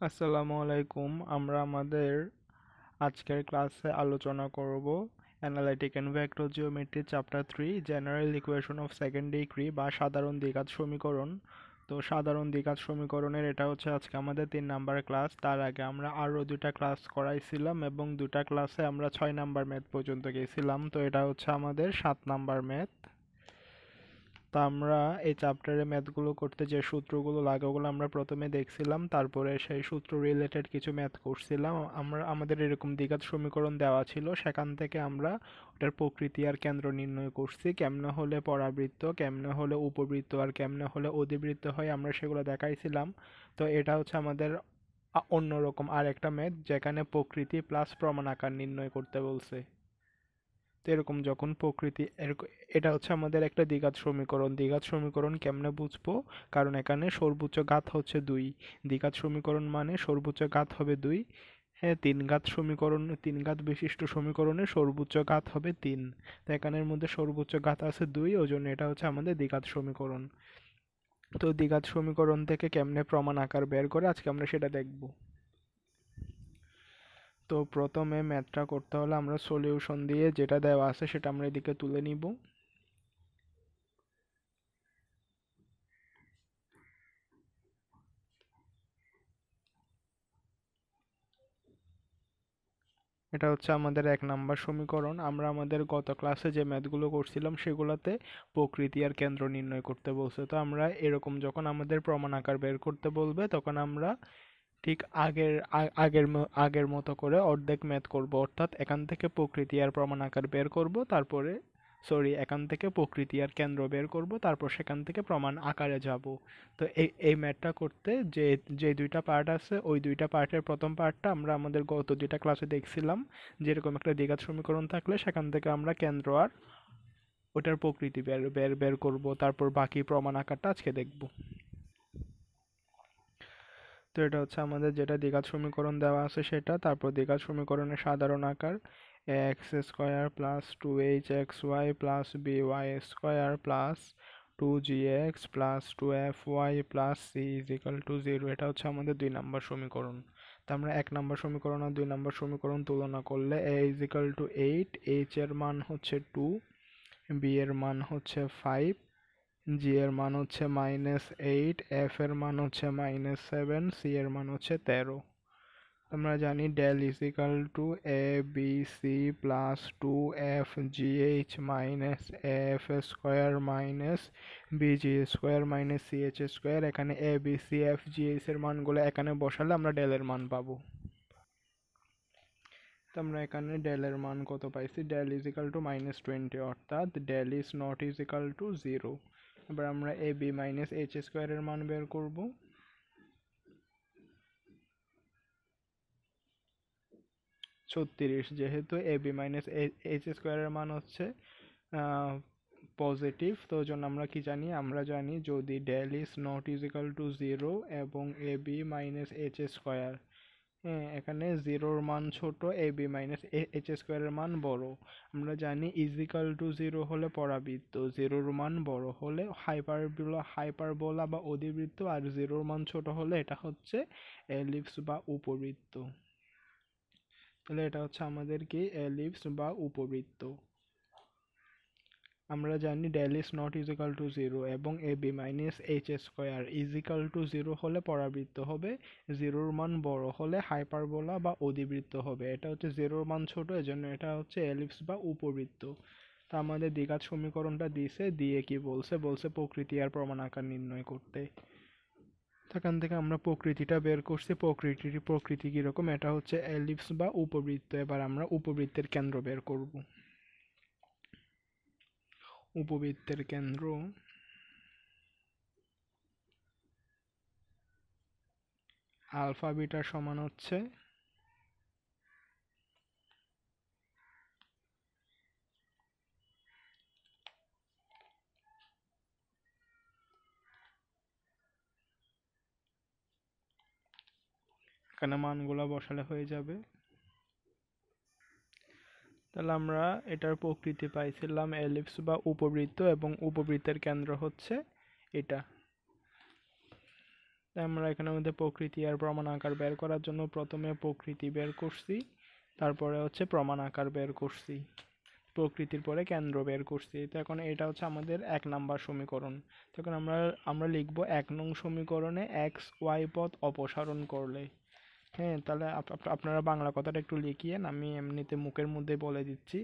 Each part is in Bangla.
আসসালামু আলাইকুম। আমরা আমাদের আজকের ক্লাসে আলোচনা করব analytic and vector geometry chapter three general equation of second degree বা সাধারণ দ্বিঘাত সমীকরণ। তো সাধারণ দ্বিঘাত সমীকরণের এটা হচ্ছে আজকে আমাদের তিন নাম্বার ক্লাস। তার আগে আমরা আরও দুটা ক্লাস করাইছিলাম এবং দুটা ক্লাসে আমরা ছয় নাম্বার ম্যাথ পর্যন্ত গেছিলাম। তো এটা হচ্ছে আমাদের সাত নাম্বার ম্যাথ। তো আমরা এই চ্যাপ্টারে ম্যাথগুলো করতে যে সূত্রগুলো লাগে ওগুলো আমরা প্রথমে দেখছিলাম, তারপরে সেই সূত্র রিলেটেড কিছু ম্যাথ করছিলাম। আমরা, আমাদের এরকম দ্বিঘাত সমীকরণ দেওয়া ছিল, সেখান থেকে আমরা ওটার প্রকৃতি আর কেন্দ্র নির্ণয় করছি, কেমনে হলে পরাবৃত্ত, কেমনে হলে উপবৃত্ত আর কেমনে হলে অধিবৃত্ত হয় আমরা সেগুলো দেখাইছিলাম। তো এটা হচ্ছে আমাদের অন্যরকম আর একটা ম্যাথ যেখানে প্রকৃতি প্লাস প্রমাণ আকার নির্ণয় করতে বলছে। তো এরকম যখন প্রকৃতি এটা হচ্ছে আমাদের একটা দ্বিঘাত সমীকরণ। দ্বিঘাত সমীকরণ কেমনে বুঝব? কারণ এখানে সর্বোচ্চ ঘাত হচ্ছে দুই। দ্বিঘাত সমীকরণ মানে সর্বোচ্চ ঘাত হবে দুই। হ্যাঁ তিন ঘাত সমীকরণ, তিন ঘাত বিশিষ্ট সমীকরণে সর্বোচ্চ ঘাত হবে তিন। তো এখানের মধ্যে সর্বোচ্চ ঘাত আছে দুই ওই জন্য এটা হচ্ছে আমাদের দ্বিঘাত সমীকরণ। তো দ্বিঘাত সমীকরণ থেকে কেমনে প্রমাণ আকার বের করে আজকে আমরা সেটা দেখব। তো প্রথমে ম্যাথটা করতে হলে আমরা সলিউশন দিয়ে যেটা দেওয়া আছে সেটা আমরা এদিকে তুলে নিব। এটা হচ্ছে আমাদের এক নাম্বার সমীকরণ। আমরা আমাদের গত ক্লাসে যে ম্যাথগুলো করছিলাম সেগুলোতে প্রকৃতি আর কেন্দ্র নির্ণয় করতে বলছে। তো আমরা এরকম যখন আমাদের প্রমাণ আকার বের করতে বলবে, তখন আমরা ঠিক আগের আগের আগের মতো করে অর্ধেক ম্যাথ করব। অর্থাৎ এখান থেকে প্রকৃতি আর প্রমাণ আকার বের করব, তারপরে সরি এখান থেকে প্রকৃতি আর কেন্দ্র বের করব, তারপর সেখান থেকে প্রমাণ আকারে যাব। তো এই এই ম্যাথটা করতে যে যে দুইটা পার্ট আছে, ওই দুইটা পার্টের প্রথম পার্টটা আমরা আমাদের গত দুইটা ক্লাসে দেখছিলাম। যেরকম একটা দ্বিঘাত সমীকরণ থাকলে সেখান থেকে আমরা কেন্দ্র আর ওটার প্রকৃতি বের বের বের করব। তারপর বাকি প্রমাণ আকারটা আজকে দেখব। তো এটা হচ্ছে আমাদের যেটা দ্বিঘাত সমীকরণ দেওয়া আছে সেটা। তারপর দ্বিঘাত সমীকরণের সাধারণ আকার x square plus two h x y plus b y square plus two g x plus two f y plus c is equal to zero. এটা হচ্ছে আমাদের দুই নম্বর সমীকরণ। তো আমরা এক নম্বর সমীকরণ আর দুই নম্বর সমীকরণ তুলনা করলে a is equal to eight, h এর মান হচ্ছে টু, বি এর মান হচ্ছে ফাইভ জি এর মান হচ্ছে মাইনাস এইট এফ এর মান হচ্ছে মাইনাস সেভেন সি এর মান হচ্ছে তেরো। আমরা জানি del is to a b c plus two f g h minus f square minus b g square minus c h square এখানে a b c f g h এর মানগুলো এখানে বসালে আমরা ডেলের মান পাবো। তো আমরা এখানে ডেলের মান কত পাইছি? Del is to minus twenty অর্থাৎ del is not is to zero এবার আমরা এ বি মাইনাস এইচ স্কোয়ারের মান বের করব। ছত্রিশ, যেহেতু এ বি মাইনাস এইচ স্কোয়ারের মান হচ্ছে পজিটিভ, তো জন্য আমরা কি জানি? আমরা জানি যদি del is not is equal to zero এবং a b minus h square এখানে জিরোর মান ছোট এ বি মাইনাস এইচ স্কোয়ারের মান বড়। আমরা জানি ইজিক্যাল টু জিরো হলে পরাবৃত্ত জিরোর মান বড় হলে হাইপার হাইপারবোলা হাইপারবোলা বা অধিবৃত্ত, আর জিরোর মান ছোট হলে এটা হচ্ছে এলিপস বা উপবৃত্ত। তাহলে এটা হচ্ছে আমাদের কি? এলিপস বা উপবৃত্ত। আমরা জানি del is not equal to zero এবং a b minus h square equal to zero হলে পরাবৃত্ত হবে জিরোর মান বড় হলে হাইপারবোলা বা অধিবৃত্ত হবে। এটা হচ্ছে জিরোর মান ছোট, এজন্য এটা হচ্ছে এলিপস বা উপবৃত্ত। তা আমাদের দ্বিঘাত সমীকরণটা দিছে দিয়ে কি বলছে? বলছে প্রকৃতি আর প্রমাণ আকার নির্ণয় করতে। সেখান থেকে আমরা প্রকৃতিটা বের করছি, প্রকৃতির প্রকৃতি কীরকম? এটা হচ্ছে এলিপস বা উপবৃত্ত। এবার আমরা উপবৃত্তের কেন্দ্র বের করব। উপবৃত্তের কেন্দ্র। আলফা বিটা সমান হচ্ছে এখানে মানগুলো বসালে হয়ে যাবে। তাহলে আমরা এটার প্রকৃতি পাইছিলাম এলিপস বা উপবৃত্ত এবং উপবৃত্তের কেন্দ্র হচ্ছে এটা। তাই আমরা এখানে মধ্যে প্রকৃতি আর প্রমাণ আকার বের করার জন্য প্রথমে প্রকৃতি বের করছি, তারপরে হচ্ছে প্রমাণ আকার বের করছি, প্রকৃতির পরে কেন্দ্র বের করছি। তো এখন এটা হচ্ছে আমাদের এক নাম্বার সমীকরণ। তখন আমরা আমরা লিখব এক নং সমীকরণে এক্স ওয়াই পথ অপসারণ করলে। হ্যাঁ তাহলে আপ- আপ- আপনারা বাংলা কথাটা একটু লিখিয়েন। আমি এমনিতে মুখের মধ্যে বলে দিচ্ছি।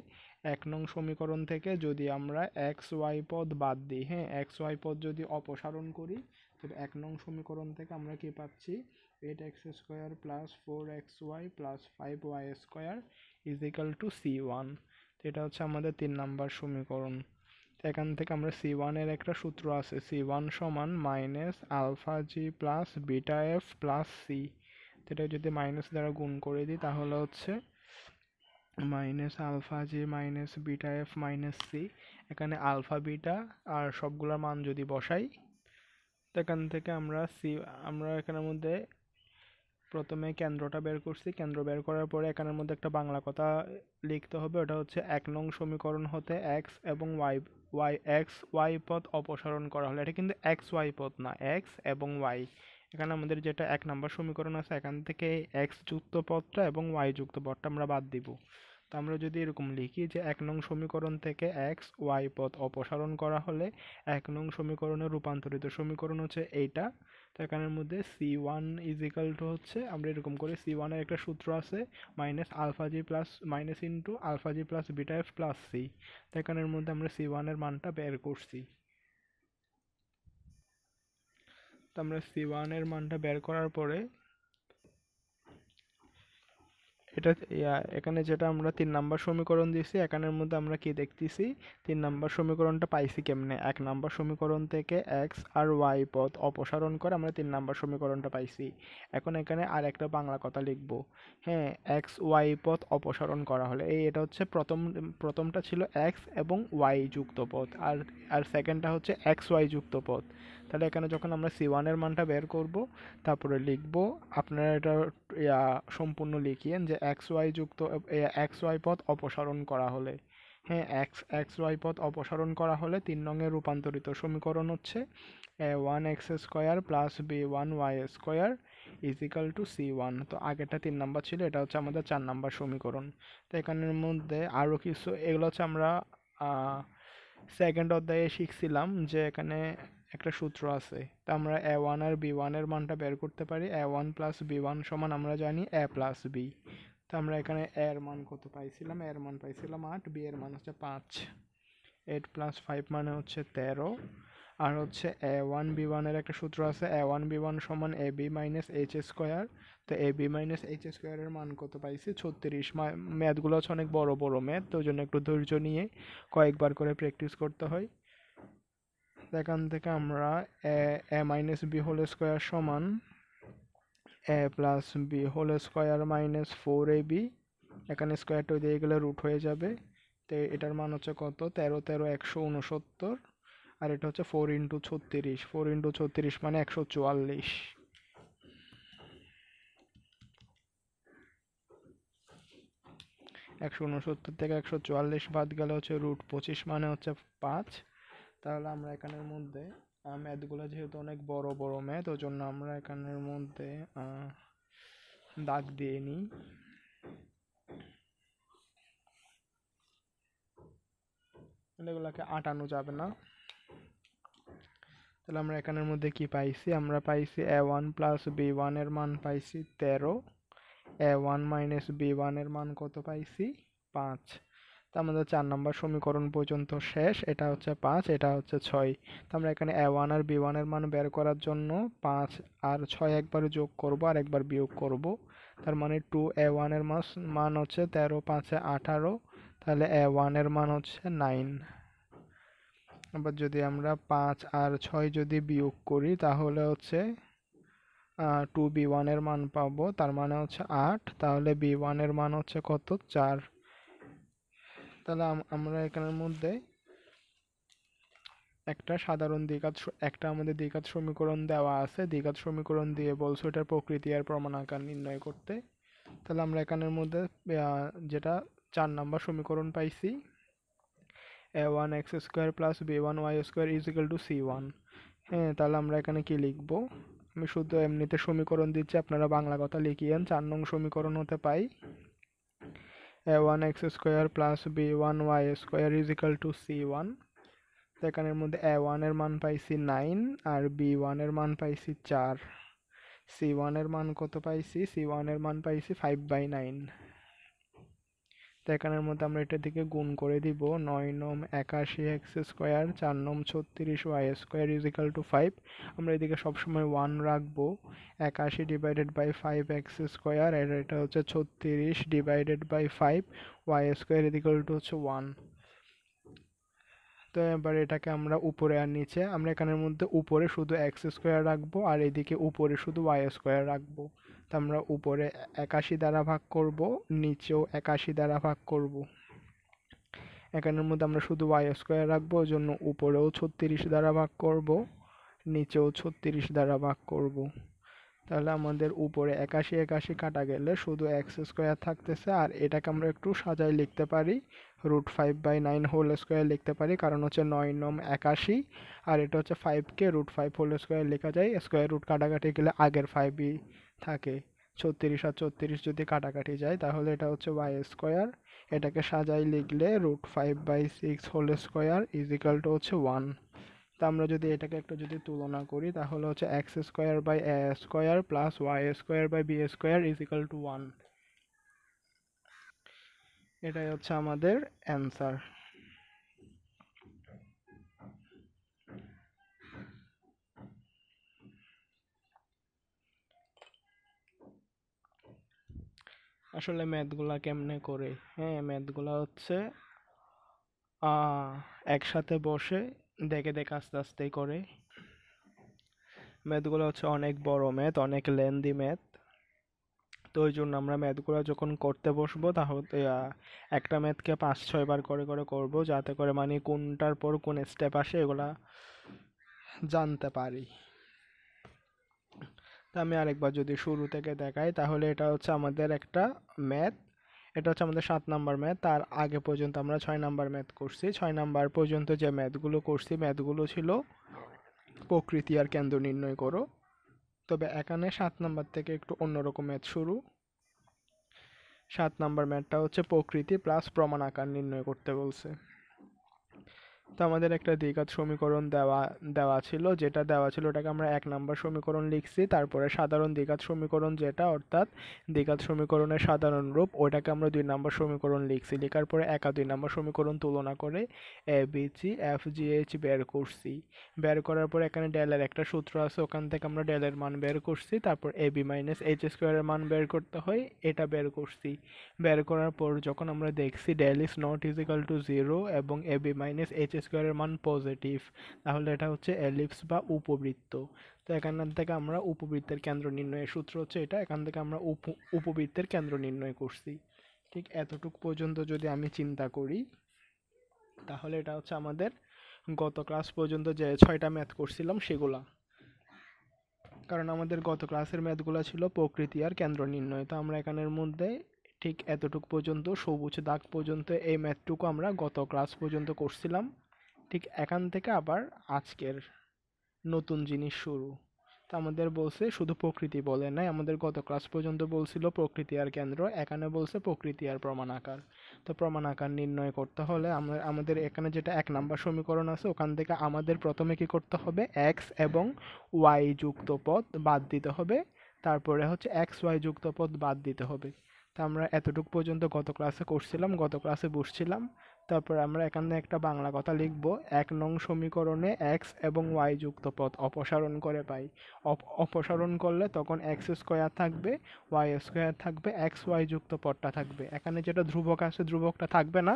এক নং সমীকরণ থেকে যদি আমরা এক্স ওয়াই পদ বাদ দিই হ্যাঁ এক্স ওয়াই পদ যদি অপসারণ করি তবে এক নং সমীকরণ থেকে আমরা কি পাচ্ছি? Eight x square plus four x y plus five y square is equal to c one এটা হচ্ছে আমাদের তিন নাম্বার সমীকরণ। এখান থেকে আমরা সি ওয়ানের একটা সূত্র আছে সি ওয়ান সমান minus alpha g plus beta f plus c এটা যদি মাইনাস দ্বারা গুণ করে দিই, তাহলে হচ্ছে minus alpha g minus beta f minus c এখানে আলফা বিটা আর সবগুলোর মান যদি বসাই এখান থেকে আমরা সি আমরা এখানের মধ্যে প্রথমে কেন্দ্রটা বের করছি। কেন্দ্র বের করার পরে এখানের মধ্যে একটা বাংলা কথা লিখতে হবে, ওটা হচ্ছে এক নং সমীকরণ হতে এক্স এবং ওয়াই ওয়াই এক্স ওয়াই পথ অপসারণ করা হলো। এটা কিন্তু এক্স ওয়াই পথ না এক্স এবং ওয়াই এখানে আমাদের যেটা এক নম্বর সমীকরণ আছে, এখান থেকে এক্স যুক্ত পদটা এবং ওয়াই যুক্ত পদটা আমরা বাদ দিব। তো আমরা যদি এরকম লিখি যে এক নং সমীকরণ থেকে এক্স ওয়াই পদ অপসারণ করা হলে এক নং সমীকরণে রূপান্তরিত সমীকরণ হচ্ছে এইটা। তো এখানের মধ্যে c one is equal to হচ্ছে, আমরা এরকম করে সি ওয়ানের একটা সূত্র আছে minus alpha g plus minus into alpha g plus beta f plus c তো এখানের মধ্যে আমরা সি ওয়ানের মানটা বের করছি। তো আমরা সি ওয়ানের মানটা বের করার পরে, এটা এখানে যেটা আমরা তিন নাম্বার সমীকরণ দিয়েছি, এখানের মধ্যে আমরা কি দেখতেছি? তিন নাম্বার সমীকরণটা পাইছি কেমনে? এক নাম্বার সমীকরণ থেকে এক্স আর ওয়াই পদ অপসারণ করে আমরা তিন নাম্বার সমীকরণটা পাইছি। এখন এখানে আর একটা বাংলা কথা লিখব। হ্যাঁ এক্স ওয়াই পদ অপসারণ করা হলে, এই এটা হচ্ছে প্রথম, প্রথমটা ছিল এক্স এবং ওয়াই যুক্ত পদ আর আর সেকেন্ডটা হচ্ছে এক্স ওয়াই যুক্ত পদ তাহলে এখানে যখন আমরা সি ওয়ানের মানটা বের করব, তারপরে লিখব, আপনারা এটা সম্পূর্ণ লিখিয়েন যে এক্স ওয়াই যুক্ত এক্স ওয়াই পথ অপসারণ করা হলে। হ্যাঁ এক্স এক্স ওয়াই পথ অপসারণ করা হলে তিন রঙের রূপান্তরিত সমীকরণ হচ্ছে one x square plus b one y square equal to c one তো আগেরটা তিন নাম্বার ছিল, এটা হচ্ছে আমাদের চার নাম্বার সমীকরণ। তো এখানের মধ্যে আরও কিছু, এগুলো হচ্ছে আমরা সেকেন্ড অধ্যায়ে শিখছিলাম যে এখানে একটা সূত্র আছে। তা আমরা এ ওয়ান আর বি ওয়ানের মানটা বের করতে পারি। A one plus b one সমান আমরা জানি এ প্লাস বি তো আমরা এখানে এর মান কত পাইছিলাম? এর মান পাইছিলাম আট বি এর মান হচ্ছে পাঁচ। এইট প্লাস ফাইভ মানে হচ্ছে তেরো। আর হচ্ছে এ ওয়ান বি ওয়ানের একটা সূত্র আছে। এ ওয়ান বি ওয়ান সমান a b minus h square তো এ বি মাইনাস এইচ স্কোয়ারের মান কত পাইছি? ছত্রিশ। ম্যাথগুলো হচ্ছে অনেক বড় বড় ম্যাথ তো ওই জন্য একটু ধৈর্য নিয়ে কয়েকবার করে প্র্যাকটিস করতে হয়। এখান থেকে আমরা a minus b whole square সমান a plus b whole square minus four a b এখানে স্কোয়ারটা দিয়ে গেলে রুট হয়ে যাবে। তো এটার মান হচ্ছে কত? তেরো তেরো, একশো উনসত্তর আর এটা হচ্ছে ফোর ইন্টু ছত্রিশ। ফোর ইন্টু ছত্রিশ মানে একশো চুয়াল্লিশ। একশো উনসত্তর থেকে একশো চুয়াল্লিশ বাদ গেলে হচ্ছে রুট পঁচিশ মানে হচ্ছে পাঁচ। তাহলে আমরা এখানের মধ্যে ম্যাথগুলো যেহেতু অনেক বড় বড় ম্যাথ ওই জন্য আমরা এখানের মধ্যে দাগ দিয়ে নিই। এগুলোকে আটানো যাবে না। তাহলে আমরা এখানের মধ্যে কি পাইছি? আমরা পাইছি এ ওয়ান প্লাস বি ওয়ানের মান পাইছি তেরো। এ ওয়ান মাইনাস বি ওয়ানের মান কত পাইছি? পাঁচ। তো আমাদের চার নম্বর সমীকরণ পর্যন্ত শেষ, এটা হচ্ছে পাঁচ, এটা হচ্ছে ছয়। তো আমরা এখানে এ ওয়ান আর বি ওয়ানের মান বের করার জন্য পাঁচ আর ছয় একবার যোগ করব আর একবার বিয়োগ করব। তার মানে টু এ ওয়ানের মাস, মান হচ্ছে তেরো, পাঁচে আঠারো, তাহলে এ ওয়ানের মান হচ্ছে নাইন আবার যদি আমরা পাঁচ আর ছয় যদি বিয়োগ করি, তাহলে হচ্ছে টু বি ওয়ানের মান পাবো, তার মানে হচ্ছে আট, তাহলে বি ওয়ানের মান হচ্ছে কত? চার। তাহলে আমরা এখানের মধ্যে একটা সাধারণ দ্বিঘাত একটা আমাদের দ্বিঘাত সমীকরণ দেওয়া আছে। দ্বিঘাত সমীকরণ দিয়ে বলছো এটার প্রকৃতি আর প্রমাণ আকার নির্ণয় করতে। তাহলে আমরা এখানের মধ্যে যেটা চার নাম্বার সমীকরণ পাইছি a one x square plus b one y square is equal to c one হ্যাঁ তাহলে আমরা এখানে কি লিখব? আমি শুধু এমনিতে সমীকরণ দিচ্ছি, আপনারা বাংলা কথা লিখিয়েন চার নং সমীকরণ হতে পাই। A one x square plus b one y square is equal to c one তো এখানের মধ্যে এ ওয়ানের মান পাইছি নাইন আর বি ওয়ানের মান পাইছি চার সি ওয়ানের মান কত পাইছি সি ওয়ানের মান পাইছি ফাইভ বাই নাইন তো এখানের মধ্যে আমরা এটা দিকে গুণ করে দিব। নয় নম একাশি এক্স স্কোয়ার, চার নম ছত্রিশ y square equal to five. আমরা এদিকে সবসময় ওয়ান রাখব। একাশি divided by five x square, আর এটা হচ্ছে ছত্রিশ divided by five, y square equal to হচ্ছে ওয়ান। তো এবার এটাকে আমরা উপরে আর নিচে, আমরা এখানের মধ্যে উপরে শুধু এক্স স্কোয়ার রাখব আর এদিকে উপরে শুধু ওয়াই স্কোয়ার রাখব। তো আমরা উপরে একাশি দ্বারা ভাগ করব, নিচেও একাশি দ্বারা ভাগ করব। এখানের মধ্যে আমরা শুধু ওয়াই স্কোয়ার রাখব, ওই জন্য উপরেও ছত্রিশ দ্বারা ভাগ করব, নিচেও ছত্রিশ দ্বারা ভাগ করব। তাহলে আমাদের উপরে একাশি একাশি কাটা গেলে শুধু এক্স স্কোয়ার থাকতেছে। আর এটাকে আমরা একটু সাজায় লিখতে পারি, root five by nine whole square লিখতে পারি, কারণ হচ্ছে নয় নম একাশি। আর এটা হচ্ছে ফাইভকে রুট ফাইভ হোল স্কোয়ার লেখা যায়, স্কোয়ার রুট কাটাকাটি গেলে আগের ফাইভই থাকে। ছত্রিশ আর ছত্রিশ যদি কাটাকাটি যায়, তাহলে এটা হচ্ছে ওয়াই স্কোয়ার। এটাকে সাজাই লিখলে root five by six whole square is equal to হচ্ছে ওয়ান। তা আমরা যদি এটাকে একটু যদি তুলনা করি, তাহলে হচ্ছে x square by a square plus y square by b square is equal to one এটাই হচ্ছে আমাদের অ্যান্সার আসলে ম্যাথগুলা কেমনে করে? হ্যাঁ ম্যাথগুলা হচ্ছে একসাথে বসে দেখে দেখে আস্তে আস্তেই করে। ম্যাথগুলো হচ্ছে অনেক বড় ম্যাথ, অনেক লেন্দি ম্যাথ। তো ওই জন্য আমরা ম্যাথগুলো যখন করতে বসবো, তাহলে একটা ম্যাথকে পাঁচ, ছয় বার করে করে করব, যাতে করে মানে কোনটার পর কোন স্টেপ আসে, এগুলা জানতে পারি। তা আমি আরেকবার যদি শুরু থেকে দেখাই, তাহলে এটা হচ্ছে আমাদের একটা ম্যাথ। এটা হচ্ছে আমাদের সাত নাম্বার ম্যাথ, তার আগে পর্যন্ত আমরা ছয় নাম্বার ম্যাথ করছি। ছয় নাম্বার পর্যন্ত যে ম্যাথগুলো করছি, ম্যাথগুলো ছিল প্রকৃতি আর কেন্দ্র নির্ণয় করো। তবে এখানে সাত নাম্বার থেকে একটু অন্যরকম ম্যাথ শুরু। সাত নাম্বার ম্যাথটা হচ্ছে প্রকৃতি প্লাস প্রমাণ আকার নির্ণয় করতে বলছে। তো আমাদের একটা দ্বিঘাত সমীকরণ দেওয়া দেওয়া ছিল, যেটা দেওয়া ছিল ওটাকে আমরা এক নাম্বার সমীকরণ লিখছি, তারপরে সাধারণ দ্বিঘাত সমীকরণ যেটা, অর্থাৎ দ্বিঘাত সমীকরণের সাধারণ রূপ, ওটাকে আমরা দুই নাম্বার সমীকরণ লিখছি, লেখার পরে একা দুই নাম্বার সমীকরণ তুলনা করে a b c f g h বের করছি। বের করার পর এখানে ডেলের একটা সূত্র আছে, ওখান থেকে আমরা ডেলের মান বের করছি, তারপর এ বি মাইনাস এইচ স্কোয়ারের মান বের করতে হয়, এটা বের করছি। বের করার পর যখন আমরা দেখছি del is not equal to zero এবং এ বি মাইনাস এইচ স্কোয়ারের মান পজিটিভ তাহলে এটা হচ্ছে এলিপস বা উপবৃত্ত। তো এখান থেকে আমরা উপবৃত্তের কেন্দ্র নির্ণয়ের সূত্র হচ্ছে এটা, এখান থেকে আমরা উপ, উপবৃত্তের কেন্দ্র নির্ণয় করছি। ঠিক এতটুক পর্যন্ত যদি আমি চিন্তা করি, তাহলে এটা হচ্ছে আমাদের গত ক্লাস পর্যন্ত যে ছয়টা ম্যাথ করছিলাম সেগুলা। কারণ আমাদের গত ক্লাসের ম্যাথগুলো ছিল প্রকৃতি আর কেন্দ্র নির্ণয়। তো আমরা এখানের মধ্যে ঠিক এতটুক পর্যন্ত সবুজ দাগ পর্যন্ত এই ম্যাথটুকু আমরা গত ক্লাস পর্যন্ত করছিলাম। ঠিক এখান থেকে আবার আজকের নতুন জিনিস শুরু। তো আমাদের বলছে শুধু প্রকৃতি বলে নাই, আমাদের গত ক্লাস পর্যন্ত বলছিল প্রকৃতি আর কেন্দ্র, এখানে বলছে প্রকৃতি আর প্রমাণ আকার। তো প্রমাণ আকার নির্ণয় করতে হলে আমরা, আমাদের এখানে যেটা এক নাম্বার সমীকরণ আছে, ওখান থেকে আমাদের প্রথমে কি করতে হবে? এক্স এবং ওয়াই যুক্ত পদ বাদ দিতে হবে, তারপরে হচ্ছে এক্স ওয়াই যুক্ত পদ বাদ দিতে হবে। তা আমরা এতটুকু পর্যন্ত গত ক্লাসে করছিলাম, গত ক্লাসে বসছিলাম তারপর আমরা এখানে একটা বাংলা কথা লিখব। এক নং সমীকরণে এক্স এবং ওয়াই যুক্ত পদ, অপসারণ করে পাই। অপসারণ করলে তখন এক্স স্কোয়ার থাকবে ওয়াই স্কোয়ার থাকবে এক্স ওয়াই যুক্ত পদটা থাকবে। এখানে যেটা ধ্রুবক আছে, ধ্রুবকটা থাকবে না।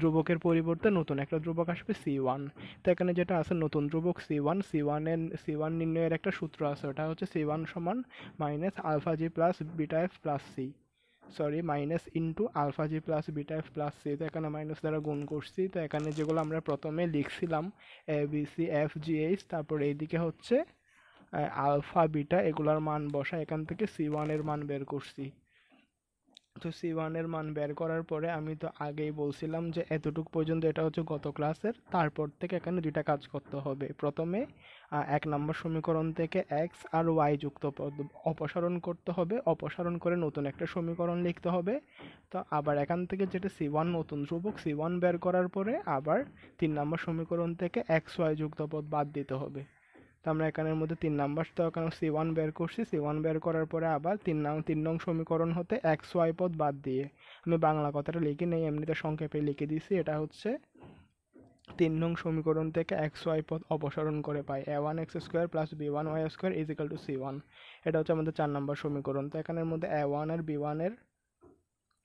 ধ্রুবকের পরিবর্তে নতুন একটা ধ্রুবক আসবে সি ওয়ান তো এখানে যেটা আছে, নতুন ধ্রুবক সি ওয়ান সি ওয়ানের সি ওয়ান নির্ণয়ের একটা সূত্র আছে, ওটা হচ্ছে সি ওয়ান সমান minus alpha g plus beta f plus c sorry minus into alpha g plus beta f plus c তো এখানে মাইনাস দ্বারা গুণ করছি। তো এখানে যেগুলো আমরা প্রথমে লিখছিলাম a b c f g h তারপর এইদিকে হচ্ছে আলফা বিটা এগুলোর মান বসা এখান থেকে সি ওয়ানের মান বের করছি। তো সি ওয়ানের মান বের করার পরে আমি তো আগেই বলছিলাম যে এতটুকু পর্যন্ত এটা হচ্ছে গত ক্লাসের তারপর থেকে এখানে দুইটা কাজ করতে হবে। প্রথমে এক নম্বর সমীকরণ থেকে এক্স আর ওয়াই যুক্ত অপসারণ করতে হবে। অপসারণ করে নতুন একটা সমীকরণ লিখতে হবে। তো আবার এখান থেকে যেটা সি ওয়ান নতুন ধ্রুবক সি ওয়ান বের করার পরে আবার তিন নম্বর সমীকরণ থেকে এক্স ওয়াই যুক্ত পদ বাদ দিতে হবে। তো আমরা এখানের মধ্যে তিন নাম্বার, তো এখানে সি ওয়ান বের করছি। সি ওয়ান বের করার পরে আবার তিন নং তিন নং সমীকরণ হতে এক্স, ওয়াই পদ বাদ দিয়ে আমি বাংলা কথাটা লিখি নেই, এমনিতে সংক্ষেপে লিখে দিছি। এটা হচ্ছে তিন নং সমীকরণ থেকে এক্স, ওয়াই পদ অপসারণ করে পাই। A one x square plus b one y square is equal to c one. এটা হচ্ছে আমাদের চার নম্বর সমীকরণ। তো এখানের মধ্যে এ ওয়ান আর বি ওয়ানের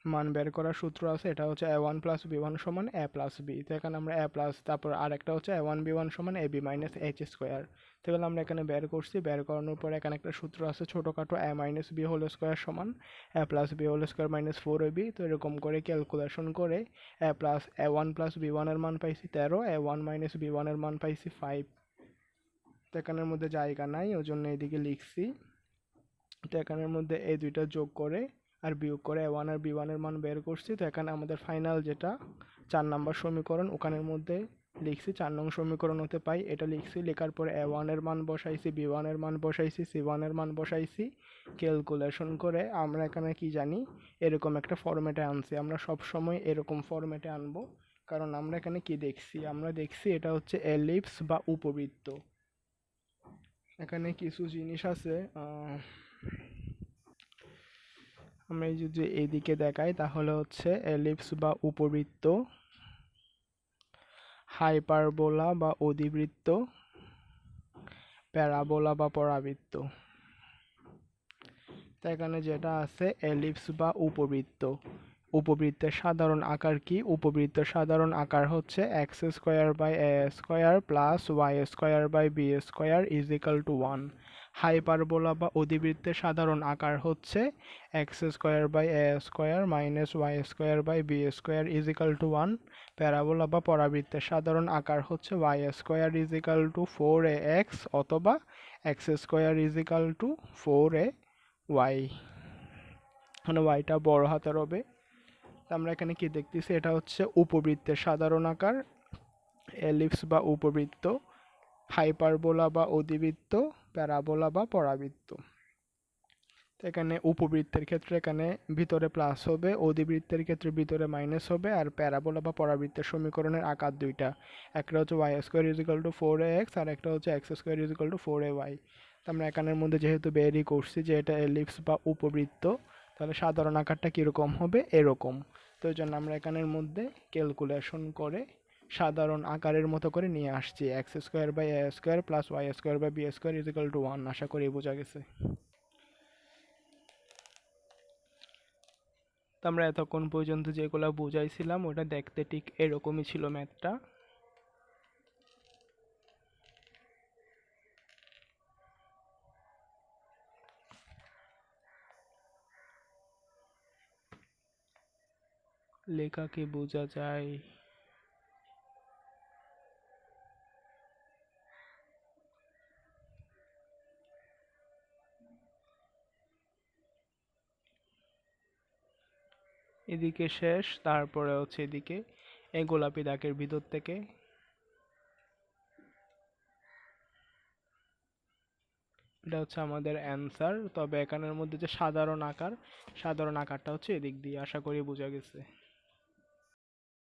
মান বের করার সূত্র আছে, এটা হচ্ছে a one plus b one সমান এ প্লাস বি তো এখানে আমরা এ প্লাস তারপর আর একটা হচ্ছে এ ওয়ান বি ওয়ান সমান a b minus h square তো এগুলো আমরা এখানে বের করছি, বের করানোর পরে এখানে একটা সূত্র আছে, ছোটোখাটো a minus b whole square সমান a plus b whole square minus four b তো এরকম করে ক্যালকুলেশন করে a plus a one plus b ওয়ানের মান পাইছি তেরো এ ওয়ান মাইনাস বি ওয়ানের মান পাইছি ফাইভ তো এখানের মধ্যে জায়গা নাই ওই জন্য এদিকে লিখছি। তো এখানের মধ্যে এই দুইটা যোগ করে আর বিয়োগ করে ওয়ান আর বি ওয়ানের মান বের করছি, তো এখানে আমাদের ফাইনাল যেটা, চার নাম্বার সমীকরণ, ওখানের মধ্যে লিখছি চার নং সমীকরণ হতে পাই, এটা লিখছি, লেখার পরে এ ওয়ানের মান বসাইছি বি ওয়ানের মান বসাইছি সি ওয়ানের মান বসাইছি ক্যালকুলেশন করে আমরা এখানে কি জানি, এরকম একটা ফরম্যাটে আনছি, আমরা সব সময় এরকম ফরম্যাটে আনব, কারণ আমরা এখানে কি দেখছি, আমরা দেখছি এটা হচ্ছে এলিপস বা উপবৃত্ত। এখানে কিছু জিনিস আছে আমরা যদি এইদিকে দেখাই, তাহলে হচ্ছে এলিপস বা উপবৃত্ত হাইপারবোলা বা অধিবৃত্ত প্যারাবোলা বা পরাবৃত্ত। তো এখানে যেটা আছে এলিপস বা উপবৃত্ত। উপবৃত্তের সাধারণ আকার কি? উপবৃত্তের সাধারণ আকার হচ্ছে x square by a square plus y square by b square is equal to one hyperbola বা অধিবৃত্তের সাধারণ আকার হচ্ছে x square by a square minus y square by b square is equal to one parabola বা পরাবৃত্তের সাধারণ আকার হচ্ছে y square is equal to four a x অথবা x square is equal to four a y. মানে ওয়াইটা বড় হাতের হবে। আমরা এখানে কি দেখতেছি? এটা হচ্ছে উপবৃত্তের সাধারণ আকার। এলিপস বা উপবৃত্ত, হাইপারবোলা বা অধিবৃত্ত প্যারাবোলা বা পরাবৃত্ত। তো এখানে উপবৃত্তের ক্ষেত্রে এখানে ভিতরে প্লাস হবে, অধিবৃত্তের ক্ষেত্রে ভিতরে মাইনাস হবে, আর প্যারাবোলা বা পরাবৃত্তের সমীকরণের আকার দুইটা। একটা হচ্ছে y square equal to four x আর একটা হচ্ছে x square equal to four a y তো আমরা এখানের মধ্যে যেহেতু বেরই করছি যে এটা এলিপস বা উপবৃত্ত, তাহলে সাধারণ আকারটা কীরকম হবে? এরকম। তো এই জন্য আমরা এখানের মধ্যে ক্যালকুলেশন করে সাধারণ আকারের মতো করে নিয়ে আসছি। X square by a square plus y square by b square equal to one. আশা করি বোঝা গেছে। তো আমরা এতক্ষণ পর্যন্ত যেগুলো বুঝাইছিলাম, ওটা দেখতে ঠিক এরকমই ছিল ম্যাথটা। লেখাকে বোঝা যায়? এদিকে শেষ, তারপরে হচ্ছে এদিকে এই গোলাপি দাগের ভিতর থেকে। এটা হচ্ছে আমাদের অ্যান্সার তবে এখানের মধ্যে যে সাধারণ আকার, সাধারণ আকারটা হচ্ছে এদিক দিয়ে, আশা করি বোঝা গেছে।